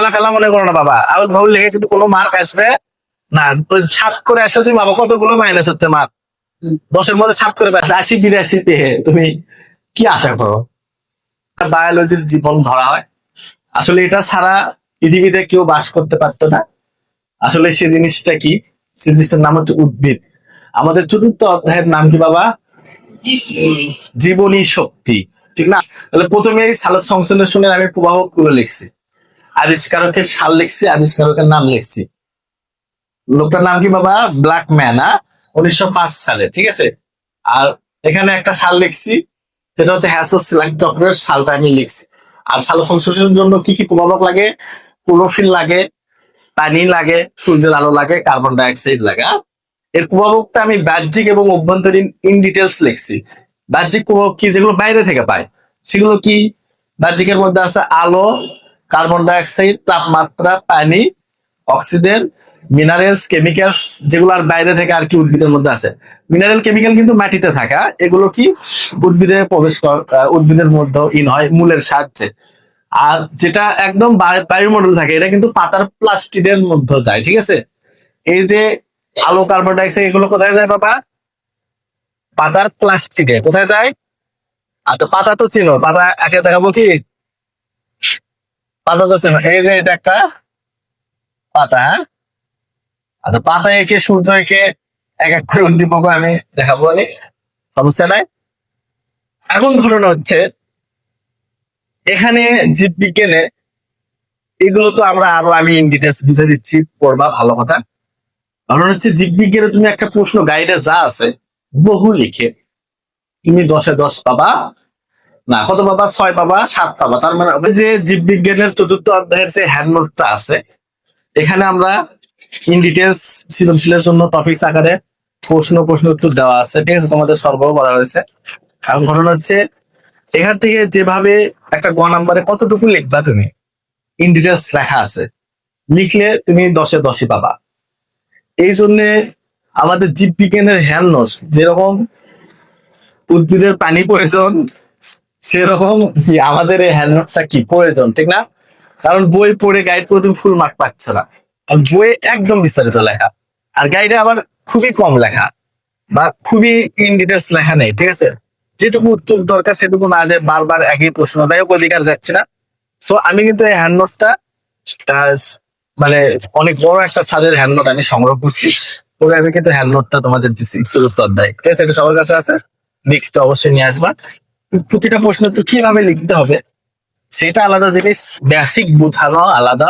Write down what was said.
খেলা ফেলা মনে করো না বাবা। আউল ভাউল লেগে কিন্তু কোনো মার্ক আসবে না। সাত করে আসলে তুমি বাবা কতগুলো মাইনাস হচ্ছে মার্ক? দশের মধ্যে সাত করে আশি বিরাশি পেয়ে তুমি কি আশা করো? বায়োলজির জীবন ধরা হয়। আসলে এটা ছাড়া পৃথিবীতে কেউ বাস করতে পারতো না। আসলে সে জিনিসটা কি? সে জিনিসটার নাম হচ্ছে উদ্ভিদ। আমাদের চতুর্থ অধ্যায়ের নাম কি বাবা? জীবনী। শক্তি। ঠিক না? তাহলে প্রথমে এই সালোক সংশ্লেষণে আমি প্রবাহগুলো লিখছি। আবিষ্কারকের সাল লিখছি, আবিষ্কারকের নাম লিখছি। লোকটার নাম কি বাবা? ব্ল্যাক ম্যান উনিশশো পাঁচ সালে, ঠিক আছে? আর এখানে একটা সাল লিখছি, সেটা হচ্ছে হ্যাসোস চক্রের সালটা আমি লিখছি। আর সালোক সংশ্লেষণের জন্য কি কি প্রভাবক লাগে? ক্লোরোফিল লাগে, পানি লাগে, সূর্যের আলো লাগে, কার্বন ডাইঅক্সাইড লাগে হ্যাঁ? এর প্রভাবকটা আমি বাহ্যিক এবং অভ্যন্তরীণ ইন ডিটেলস লিখছি। বাহ্যিক প্রভাব কি? যেগুলো বাইরে থেকে পায়। সেগুলো কি? বাহ্যিকের মধ্যে আছে আলো কার্বন ডাইঅক্সাইড, তাপমাত্রা, পানি, অক্সিজেন, মিনারেলস, কেমিক্যালস যেগুলো আর বাইরে থেকে আর কি উদ্ভিদের মধ্যে আছে। মিনারেল, কেমিক্যাল কিন্তু মাটিতে থাকা, এগুলো কি উদ্ভিদে প্রবেশ উদ্ভিদের মধ্যে ইন হয়, মূলের সাহায্যে। আর যেটা একদম বায়ু- বায়ুমণ্ডল থাকে, এটা কিন্তু পাতার প্লাস্টিকের মধ্যে যায়, ঠিক আছে? এই যে আলো, কার্বন ডাইঅক্সাইড, এগুলো কোথায় যায় বাবা? পাতার প্লাস্টিকে কোথায় যায়? আচ্ছা পাতা তো চিনো, পাতা একে দেখাবো কি? পাতা তো এই যে এটা একটা পাতা হ্যাঁ? আচ্ছা পাতা এঁকে সূর্য এঁকে এক এক করে উদ্দীপক আমি দেখাবো নি সমস্যা নাই। এখন ঘটনা হচ্ছে, এখানে জীববিজ্ঞানে এগুলো তো আমরা আরও আমি ইন ডিটেলস বুঝে দিচ্ছি, পড়বা, ভালো কথা। কারণ হচ্ছে জীববিজ্ঞানে তুমি একটা প্রশ্ন গাইডে যা আছে, বহু লিখে। তুমি দশে দশ পাবা না কত পাবা ছয় পাবা সাত পাবা তার মানে যে জীববিজ্ঞানের চতুর্থ অধ্যায়ের যে হ্যান্ডনোটটা আছে, এখানে আমরা ইন ডিটেলস সৃজনশীলের জন্য টপিকস আকারে প্রশ্ন প্রশ্ন উত্তর দেওয়া আছে। আছে তোমাদের সরবরাহ করা হয়েছে। এখন ঘটনা হচ্ছে, এখান থেকে যেভাবে একটা গ নাম্বারে কতটুকু লিখবা তুমি? ইন ডিটেলস লেখা আছে। লিখলে তুমি দশে দশই পাবা। এই জন্যে আমাদের জীববিজ্ঞানের হ্যান্ডনোস যেরকম উদ্ভিদের পানি প্রয়োজন সেরকম কি আমাদের এই হ্যান্ডনোটটা কি? প্রয়োজন, ঠিক না? কারণ বই পড়ে গাইড করে তুমি ফুল মার্ক পাচ্ছ না। আর বইয়ে একদম বিস্তারিত লেখা। আর গাইডে আবার খুবই কম লেখা। বা খুবই ইন ডিটেলস লেখা নেই, ঠিক আছে? যেটুকু উত্তর দরকার সেটুকু না যে বারবার একই প্রশ্ন দায়ক অধিকার যাচ্ছে না। সো আমি কিন্তু এই হ্যান্ডনোটটা মানে অনেক বড় একটা ছাদের হ্যান্ড নোট আমি সংগ্রহ করছি। পরে আমি কিন্তু হ্যান্ড নোটটা তোমাদের দিচ্ছি চতুর্থ অধ্যায়। ঠিক আছে? এটা সবার কাছে আছে। নেক্সট অবশ্যই নিয়ে আসবা। প্রতিটা প্রশ্ন তো কীভাবে লিখতে হবে? সেটা আলাদা জিনিস বেসিক বোঝানো আলাদা।